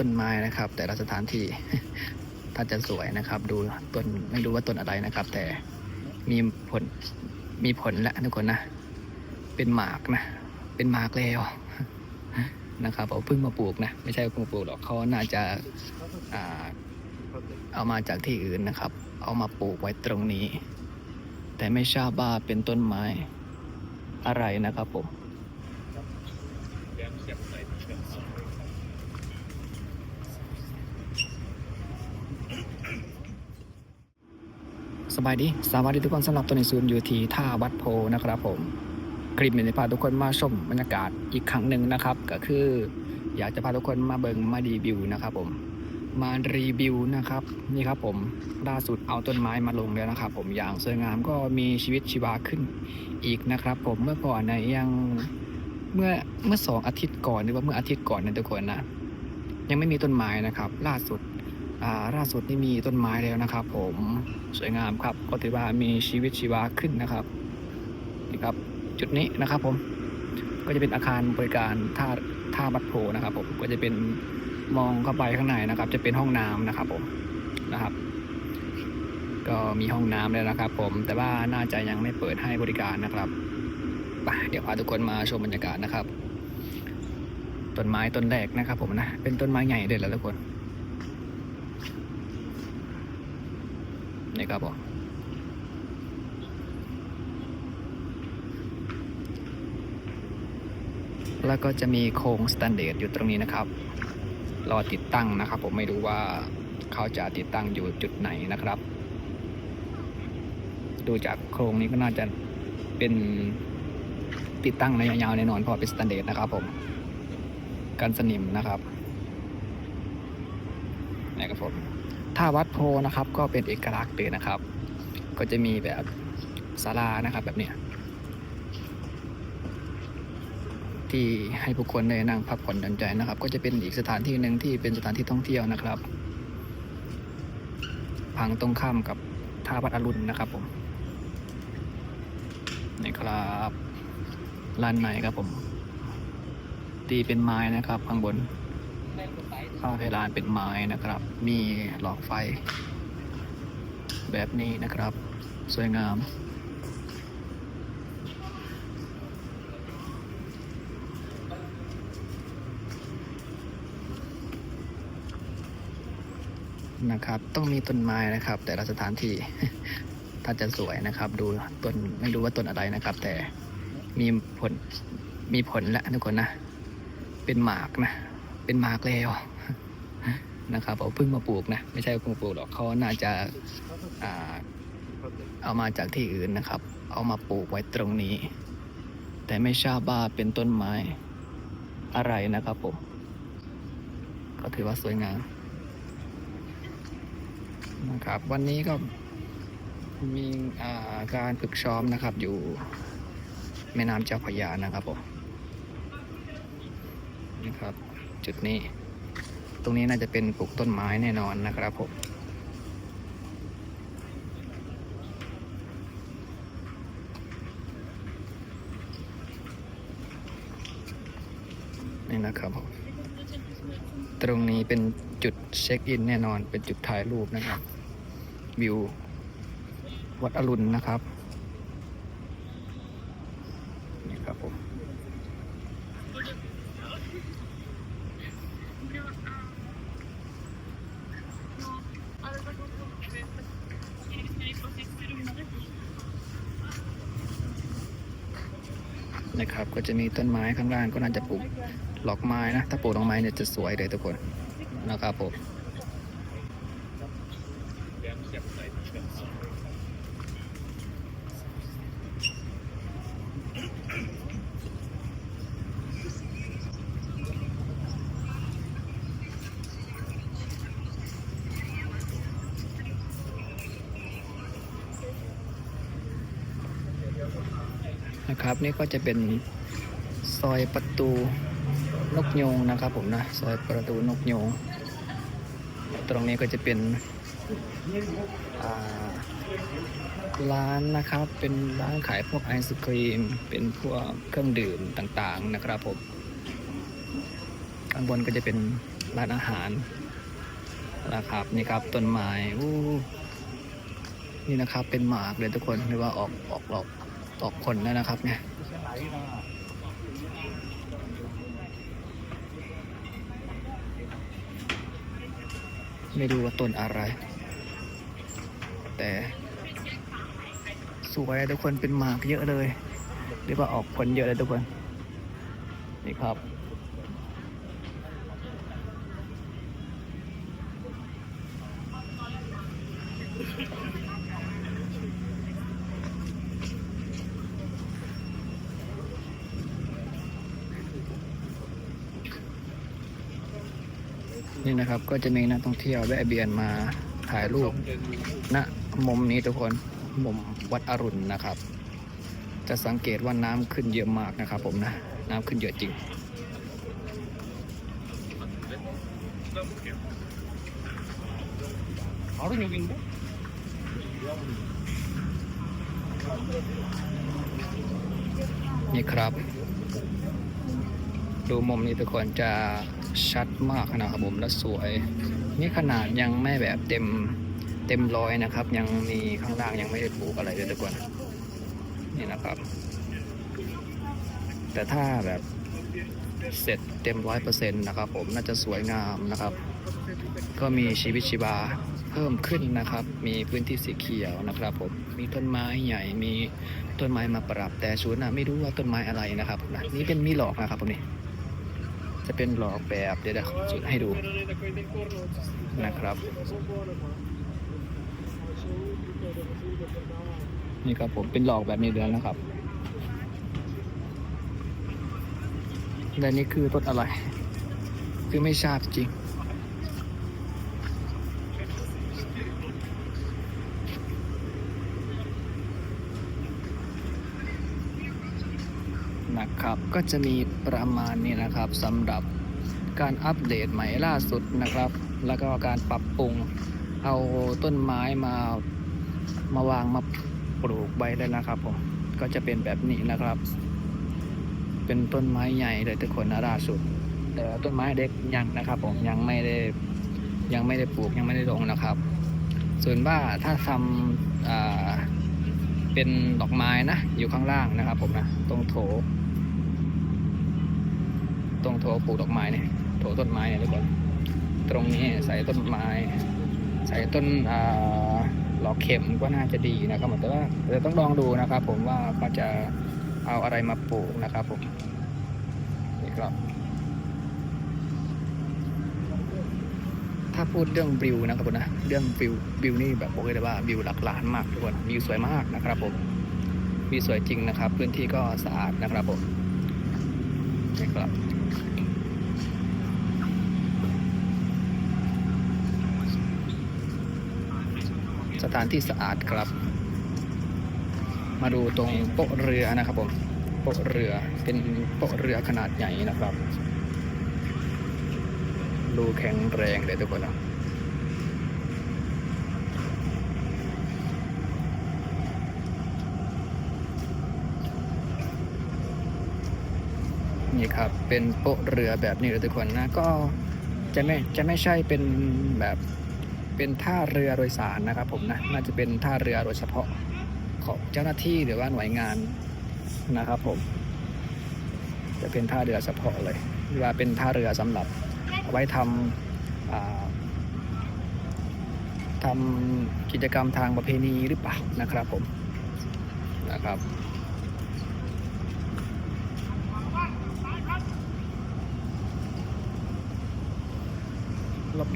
ต้นไม้นะครับ แต่ละสถานที่ถ้าจะสวยนะครับ ดูต้นไม่รู้ว่าต้นอะไรนะครับ แต่มีผลมีผลแล้วทุกคนนะ เป็นหมากนะ เป็นหมากแล้วนะครับเอาเพิ่งมาปลูกนะ ไม่ใช่เพิ่งปลูกหรอกเขาน่าจะาเอามาจากที่อื่นนะครับ เอามาปลูกไว้ตรงนี้ แต่ไม่ทราบว่าเป็นต้นไม้อะไรนะครับผม สบายดีสวัสดีทุกคนสำหรับตัวในศูนย์อยู่ที่ท่าวัดโพนะครับผมคลิปนี้จะพาทุกคนมาชมบรรยากาศอีกครั้งหนึ่งนะครับ ก็คืออยากจะพาทุกคนมาเบิงมารีวิวนะครับผมมารีวิวนะครับนี่ครับผมล่าสุดเอาต้นไม้มาลงแล้วนะครับ ผมอย่างสวยงามก็มีชีวิตชีวาขึ้นอีกนะครับ ผมเมื่อก่อนนะยังเมื่อเมื่อสองอาทิตย์ก่อนหรือว่าเมื่ออาทิตย์ก่อนนะทุกคนนะยังไม่มีต้นไม้นะครับ ล่าสุด ล่าสุดนี่มีต้นไม้แล้วนะครับ ผมสวยงามครับก็ถือว่ามีชีวิตชีวาขึ้นนะครับนี่ครับ จุดนี้นะครับผมก็จะเป็นอาคารบริการท่าท่าบัดโพนะครับ ผมก็จะเป็นมองเข้าไปข้างในนะครับ จะเป็นห้องน้ำนะครับผมนะครับ ก็มีห้องน้ำแล้วนะครับ ผม แต่ว่าน่าจะยังไม่เปิดให้บริการนะครับไปเดี๋ยวพาทุกคนมาชมบรรยากาศนะครับต้นไม้ต้นแรกนะครับ ผมนะเป็นต้นไม้ใหญ่เลยแหละทุกคน ครับผมแล้วก็จะมีโครงสแตนเดร์ดอยู่ตรงนี้นะครับ รอติดตั้งนะครับ ผมไม่รู้ว่าเขาจะติดตั้งอยู่จุดไหนนะครับ ดูจากโครงนี้ก็น่าจะเป็นติดตั้งในยาวๆแน่นอนเพราะเป็นสแตนเดร์ดนะครับ ผมกันสนิมนะครับนี่ครับผม ถ้าวัดโพนะครับก็เป็นเอกลักษณ์เลยนะครับ ก็จะมีแบบศาลานะครับแบบเนี้ยที่ให้ผู้คนได้นั่งพักผ่อนหย่อนใจนะครับ ก็จะเป็นอีกสถานที่หนึ่งที่เป็นสถานที่ท่องเที่ยวนะครับพังตรงข้ามกับท่าวัดอรุณนะครับผมนี่ครับลานไหนครับผม ตีเป็นไม้นะครับข้างบน ฝ้าเพดานเป็นไม้นะครับ มีหลอดไฟ แบบนี้นะครับ สวยงาม นะครับ ต้องมีต้นไม้นะครับ แต่ละสถานที่ ถ้าจะสวยนะครับ ดูต้นไม่รู้ว่าต้นอะไรนะครับ แต่มีผลมีผลแล้วทุกคนนะ เป็นหมากนะ เป็นหมากแล้ว นะครับเอาเพิ่งมาปลูกนะไม่ใช่เพิ่งปลูกหรอกเขาน่าจะอาเอามาจากที่อื่นนะครับ เอามาปลูกไว้ตรงนี้ แต่ไม่ทราบว่าเป็นต้นไม้อะไรนะครับผมก็ถือว่าสวยงามนะครับ วันนี้ก็มีาการฝึกซ้อมนะครับ อยู่แม่น้ำเจ้าพระยานะครับผมนะครับ จุดนี้ ตรงนี้น่าจะเป็นปลูกต้นไม้แน่นอนนะครับผมนี่นะครับผมตรงนี้เป็นจุดเช็คอินแน่นอนเป็นจุดถ่ายรูปนะครับ วิว วัดอรุณนะครับ นี่ครับผม นะครับ ก็จะมีต้นไม้ข้างล่างก็น่าจะปลูกหลอกไม้นะ ถ้าปลูกดอกไม้เนี่ยจะสวยเลยทุกคนนะครับผม นะครับ นี่ก็จะเป็นซอยประตูนกยูงนะครับผมนะซอยประตูนกยูงตรงนี้ก็จะเป็นร้านนะครับเป็นร้านขายพวกไอศครีม เป็นพวกเครื่องดื่มต่างๆนะครับผมข้างบนก็จะเป็นร้านอาหารนะครับนี่ครับต้นไม้นี่นะครับเป็นหมากเลยทุกคนหรือว่าออกออกออก ออกผลแล้วนะครับเนี่ยไม่รู้ว่าต้นอะไร แต่สวยทุกคนเป็นหมากเยอะเลย เรียกว่าออกผลเยอะเลยทุกคน นี่ครับี่นะครับ ก็จะมีนักท่องเที่ยวแวะเบียนมาถ่ายรูปณะมุมนี้ทุกคนมุมวัดอรุณนะครับ จะสังเกตว่าน้ำขึ้นเยอะมากนะครับ ผมนะน้ำขึ้นเยอะจริงอาเรื่องวิ่งบุนี่ครับ ดูมุมนี้ทุกคนจะ ชัดมากนะครับผมและสวย นี่ขนาดยังไม่แบบเต็มเต็มร้อยนะครับ ยังมีข้างล่างยังไม่ได้ปลูกอะไรเลยทุกคนนี่นะครับ แต่ถ้าแบบเสร็จเต็มร้อยเปอร์เซ็นต์นะครับ ผมน่าจะสวยงามนะครับ ก็มีชีวิตชีวาเพิ่มขึ้นนะครับ มีพื้นที่สีเขียวนะครับ ผมมีต้นไม้ใหญ่มีต้นไม้มาปรับ แต่ศูนนะไม่รู้ว่าต้นไม้อะไรนะครับนะนี่เป็นมีหลอกนะครับผมนี่ จะเป็นหลอกแบบเดี๋ยวเดี๋ยวจุดให้ดูนะครับ นี่ครับผมเป็นหลอกแบบนี้เลยนะครับและนี่คือต้นอะไร คือไม่ทราบจริง นะครับ ก็จะมีประมาณนี้นะครับสำหรับการอัปเดตใหม่ล่าสุดนะครับ แล้วก็การปรับปรุงเอาต้นไม้มามาวางมาปลูกไว้แล้วนะครับผมก็จะเป็นแบบนี้นะครับ เป็นต้นไม้ใหญ่เลยทุกคนนะล่าสุด แต่ต้นไม้เด็กยังนะครับผมยังไม่ได้ยังไม่ได้ปลูกยังไม่ได้ลงนะครับ ส่วนว่าถ้าทำาเป็นดอกไม้นะ อยู่ข้างล่างนะครับผมนะ ตรงโถ ตรงโถปลูกดอกไม้เนี่ยโถต้นไม้เนี่ยทุกคนตรงนี้ใส่ต้นไม้ ใส่ต้นหลอกเข็มก็น่าจะดีนะครับแต่ว่าเดี๋ยวต้องลองดูนะครับ ผมว่าเขาจะเอาอะไรมาปลูกนะครับผมนี่ครับ ถ้าพูดเรื่องวิวนะครับผมนะเรื่องวิววิวนี่แบบบอกเลยว่าวิวหลักล้านมากทุกคนวิวสวยมากนะครับผมวิวสวยจริงนะครับ พื้นที่ก็สะอาดนะครับผมนี่ครับ สถานที่สะอาดครับ มาดูตรงโป๊ะเรือนะครับผมโป๊ะเรือเป็นโป๊ะเรือขนาดใหญ่นะครับดูแข็งแรงเลยทุกคนนะนี่ครับเป็นโป๊ะเรือแบบนี้เลยทุกคนนะก็จะไม่จะไม่ใช่เป็นแบบ เป็นท่าเรือโดยสารนะครับผมนะน่าจะเป็นท่าเรือโดยเฉพาะของเจ้าหน้าที่หรือว่าหน่วยงานนะครับผม จะเป็นท่าเรือเฉพาะเลยหรือว่าเป็นท่าเรือสำหรับเอาไว้ทำอ่าทำกิจกรรมทางประเพณีหรือเปล่านะครับผมนะครับ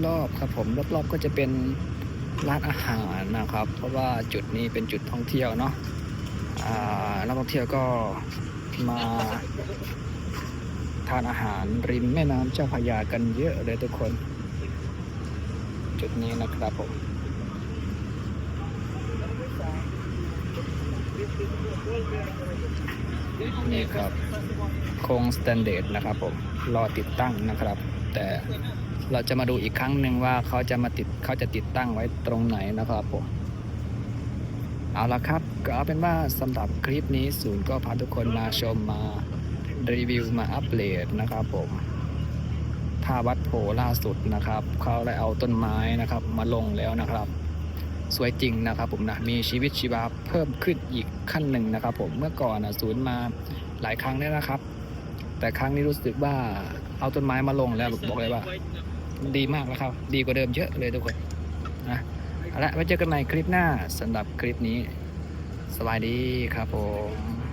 รอบๆครับผมรอบๆก็จะเป็นร้านอาหารนะครับ เพราะว่าจุดนี้เป็นจุดท่องเที่ยวเนาะนักท่องเที่ยวก็มาทานอาหารริมแม่น้ำเจ้าพยากันเยอะเลยทุกคน จุดนี้นะครับผมนี่ครับโครงสแตนเดร์ดนะครับผมรอติดตั้งนะครับ แต่ เราจะมาดูอีกครั้งหนึ่งว่าเขาจะมาติดเขาจะติดตั้งไว้ตรงไหนนะครับผมเอาละครับ ก็เอาเป็นว่าสำหรับคลิปนี้ศูนย์ก็พาทุกคนมาชมมารีวิวมาอัปเดตนะครับผมท่าวัดโพล่าสุดนะครับเขาได้เอาต้นไม้นะครับ มาลงแล้วนะครับ สวยจริงนะครับผมนะมีชีวิตชีวาเพิ่มขึ้นอีกขั้นหนึ่งนะครับ ผมเมื่อก่อนนะศูนย์มาหลายครั้งแล้วนะครับ แต่ครั้งนี้รู้สึกว่าเอาต้นไม้มาลงแล้วบอกเลยว่า มันดีมากแล้วครับ ดีกว่าเดิมเยอะเลยทุกคนนะเอาละไว้เจอกันใหม่คลิปหน้าสำหรับคลิปนี้ สวัสดีครับผม